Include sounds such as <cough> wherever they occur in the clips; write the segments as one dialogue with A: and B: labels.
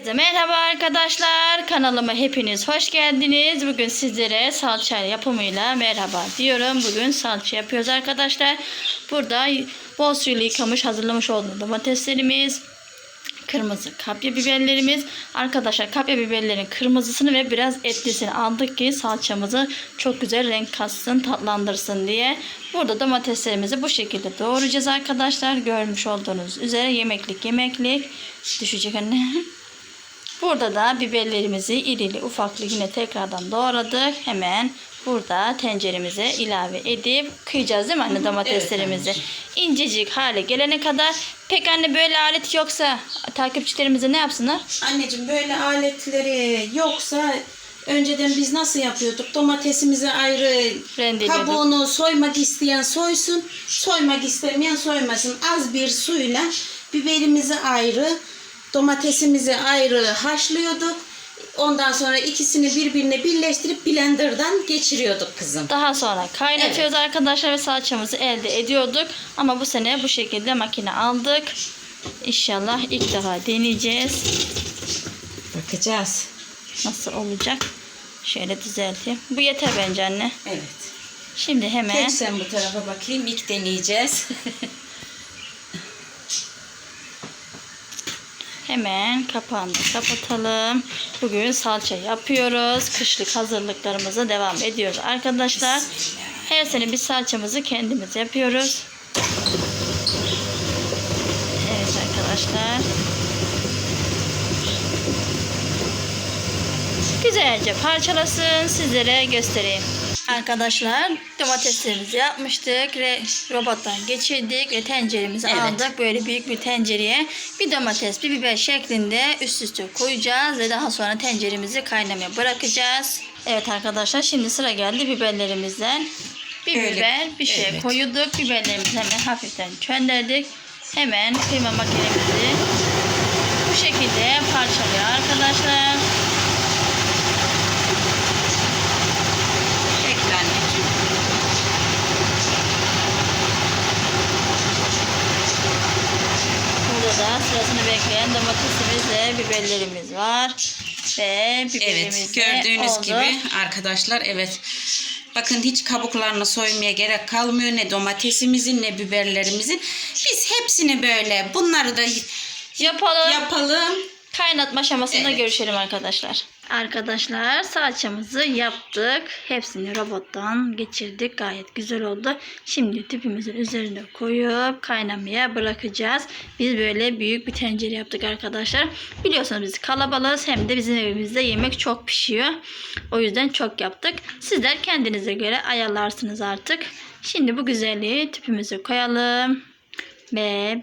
A: Herkese merhaba arkadaşlar. Kanalıma hepiniz hoş geldiniz. Bugün sizlere salça yapımıyla merhaba diyorum. Bugün salça yapıyoruz arkadaşlar. Burada bol suyla yıkamış hazırlamış olduğum domateslerimiz, kırmızı kapya biberlerimiz. Arkadaşlar kapya biberlerin kırmızısını ve biraz etlisini aldık ki salçamızı çok güzel renk katsın, tatlandırsın diye. Burada domateslerimizi bu şekilde doğrayacağız arkadaşlar. Görmüş olduğunuz üzere yemeklik yemeklik düşecek anne. <laughs> Burada da biberlerimizi irili ufaklı yine tekrardan doğradık. Hemen burada tenceremize ilave edip kıyacağız değil mi anne domateslerimizi? İncecik hale gelene kadar. Pek anne böyle alet yoksa takipçilerimize ne yapsınlar?
B: Anneciğim böyle aletleri yoksa önceden biz nasıl yapıyorduk? Domatesimizi ayrı kabuğunu soymak isteyen soysun, soymak istemeyen soymasın. Az bir suyla biberimizi ayrı, domatesimizi ayrı haşlıyorduk. Ondan sonra ikisini birbirine birleştirip blenderdan geçiriyorduk kızım.
A: Daha sonra kaynatıyoruz arkadaşlar ve salçamızı elde ediyorduk. Ama bu sene bu şekilde makine aldık. İnşallah ilk defa deneyeceğiz.
B: Bakacağız.
A: Nasıl olacak? Şöyle düzelteyim. Bu yeter bence anne.
B: Evet.
A: Şimdi hemen
B: Geç sen bu tarafa bakayım. İlk deneyeceğiz. <laughs>
A: Hemen kapağını kapatalım. Bugün salça yapıyoruz. Kışlık hazırlıklarımıza devam ediyoruz arkadaşlar. Her sene biz salçamızı kendimiz yapıyoruz. Evet arkadaşlar. Güzelce parçalasın. Sizlere göstereyim. Arkadaşlar domateslerimizi yapmıştık. Re robottan geçirdik ve tenceremizi
B: Evet.
A: aldık. Böyle büyük bir tencereye bir domates bir biber şeklinde üst üste koyacağız ve daha sonra tenceremizi kaynamaya bırakacağız. Evet arkadaşlar şimdi sıra geldi biberlerimizden. Bir
B: Öyle.
A: biber bir şey
B: Evet.
A: koyduk. Biberlerimizi hemen hafiften çönderdik. Hemen kıyma makinemizi bu şekilde parçalıyor arkadaşlar.
B: Bekle anneciğim.
A: Burada da sırasını bekleyen biberlerimiz var. Ve biberimiz
B: Evet gördüğünüz
A: oldu.
B: gibi arkadaşlar evet. Bakın hiç kabuklarını soymaya gerek kalmıyor. Ne domatesimizin ne biberlerimizin. Biz hepsini böyle bunları da
A: Yapalım.
B: yapalım.
A: Kaynatma aşamasında
B: Evet.
A: görüşelim arkadaşlar. Arkadaşlar salçamızı yaptık. Hepsini robottan geçirdik. Gayet güzel oldu. Şimdi tüpümüzün üzerine koyup kaynamaya bırakacağız. Biz böyle büyük bir tencere yaptık arkadaşlar. Biliyorsunuz biz kalabalığız. Hem de bizim evimizde yemek çok pişiyor. O yüzden çok yaptık. Sizler kendinize göre ayarlarsınız artık. Şimdi bu güzelliği tüpümüze koyalım. Ve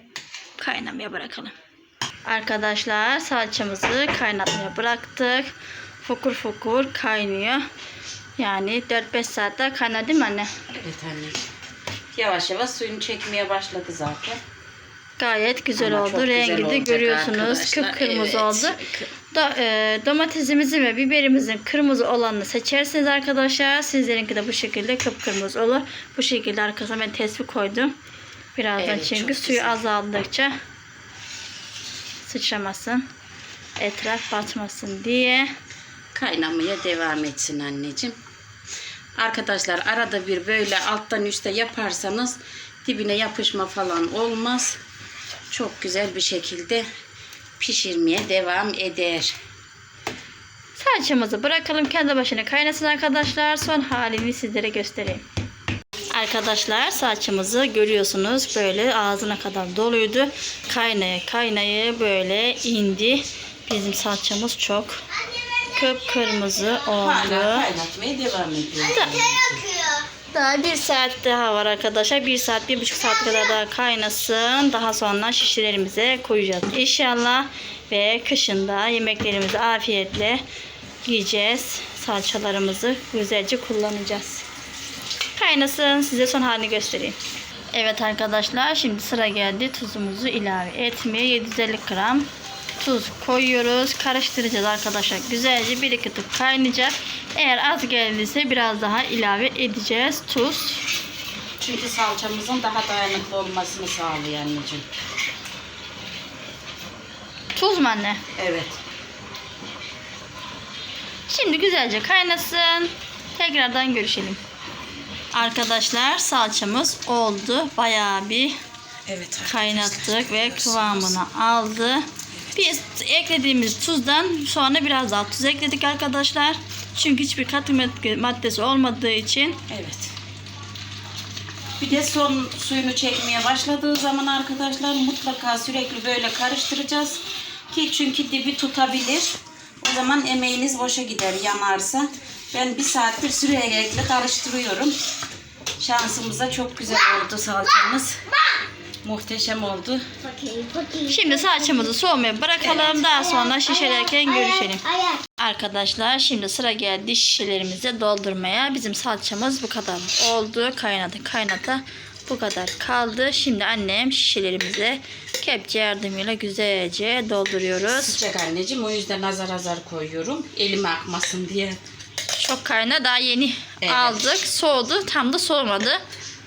A: kaynamaya bırakalım. Arkadaşlar salçamızı kaynatmaya bıraktık. Fokur fokur kaynıyor. Yani 4-5 saatte kaynar değil mi anne?
B: Evet anneciğim. Yavaş yavaş suyunu çekmeye başladı zaten.
A: Gayet güzel
B: Ama
A: oldu.
B: güzel
A: Rengi de görüyorsunuz.
B: arkadaşlar.
A: Kıpkırmızı
B: Evet.
A: oldu. Da, e, domatesimizin ve biberimizin kırmızı olanını seçerseniz arkadaşlar sizlerinki de bu şekilde kıpkırmızı olur. Bu şekilde arkasına ben tespih koydum. Birazdan
B: Evet,
A: çünkü suyu azaldıkça sıçramasın. Etraf batmasın diye.
B: Kaynamaya devam etsin anneciğim. Arkadaşlar arada bir böyle alttan üste yaparsanız dibine yapışma falan olmaz. Çok güzel bir şekilde pişirmeye devam eder.
A: Salçamızı bırakalım kendi başına kaynasın arkadaşlar. Son halini sizlere göstereyim. Arkadaşlar salçamızı görüyorsunuz böyle ağzına kadar doluydu. Kaynaya kaynaya böyle indi. Bizim salçamız çok kıpkırmızı oldu.
B: kaynatmaya devam ediyor.
A: Daha bir saat daha var arkadaşlar. Bir saat, bir buçuk saat kadar daha kaynasın. Daha sonra şişelerimize koyacağız inşallah. Ve kışında yemeklerimizi afiyetle yiyeceğiz. Salçalarımızı güzelce kullanacağız. Kaynasın. Size son halini göstereyim. Evet arkadaşlar şimdi sıra geldi tuzumuzu ilave etmeye 750 gram tuz koyuyoruz karıştıracağız arkadaşlar güzelce bir iki tık kaynayacak eğer az geldiyse biraz daha ilave edeceğiz tuz
B: Çünkü salçamızın daha dayanıklı olmasını sağlıyor anneciğim.
A: tuz mu anne
B: Evet.
A: Şimdi güzelce kaynasın. Tekrardan görüşelim. Arkadaşlar salçamız oldu. Bayağı bir
B: Evet.
A: kaynattık ve kıvamını aldı. Biz eklediğimiz tuzdan sonra biraz daha tuz ekledik arkadaşlar. Çünkü hiçbir katkı mad- maddesi olmadığı için
B: Evet. Bir de son suyunu çekmeye başladığı zaman arkadaşlar mutlaka sürekli böyle karıştıracağız. Ki çünkü dibi tutabilir. O zaman emeğiniz boşa gider yanarsa. Ben bir saattir sürekli karıştırıyorum. Şansımıza çok güzel oldu salçamız. Muhteşem oldu.
A: şimdi salçamızı soğumaya bırakalım. Daha sonra şişelerken görüşelim. Arkadaşlar şimdi sıra geldi şişelerimizi doldurmaya. Bizim salçamız bu kadar oldu. Kaynadı kaynata bu kadar kaldı. Şimdi annem şişelerimize kepçe yardımıyla güzelce dolduruyoruz.
B: Sıcak anneciğim o yüzden azar azar koyuyorum. Elime akmasın diye.
A: Çok kayna daha yeni
B: Evet.
A: aldık. Soğudu. Tam da soğumadı.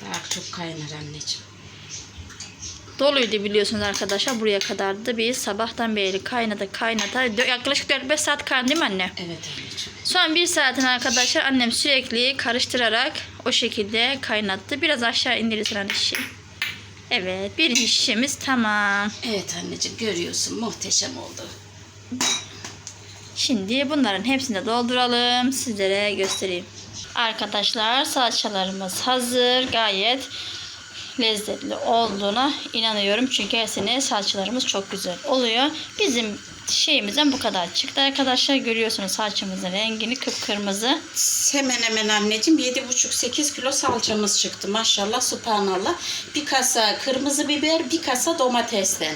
B: Daha çok kaynar anneciğim.
A: Doluydu biliyorsunuz arkadaşlar. Buraya kadardı. Biz sabahtan beri kaynadı kaynata. Dö- Yaklaşık 4-5 saat kaynadı değil mi anne?
B: Evet anneciğim.
A: Son bir saatin arkadaşlar annem sürekli karıştırarak o şekilde kaynattı. Biraz aşağı indirirsin anne şişeyi. Evet birinci şişemiz tamam.
B: Evet anneciğim görüyorsun muhteşem oldu.
A: Şimdi bunların hepsini dolduralım. Sizlere göstereyim. Arkadaşlar salçalarımız hazır. Gayet lezzetli olduğuna inanıyorum. Çünkü her sene salçalarımız çok güzel oluyor. Bizim şeyimizden bu kadar çıktı arkadaşlar. Görüyorsunuz salçamızın rengini kıpkırmızı.
B: Hemen hemen anneciğim 7,5-8 kilo salçamız çıktı maşallah subhanallah. Bir kasa kırmızı biber bir kasa domatesten.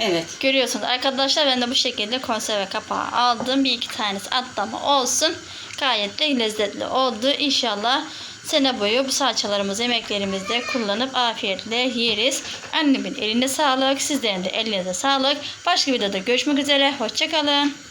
B: Evet.
A: Görüyorsunuz arkadaşlar ben de bu şekilde konserve kapağı aldım. Bir iki tanesi atlama olsun. Gayet de lezzetli oldu. İnşallah sene boyu bu salçalarımızı yemeklerimizde kullanıp afiyetle yeriz. Annemin eline sağlık. Sizlerin de elinize sağlık. Başka videoda görüşmek üzere. Hoşçakalın.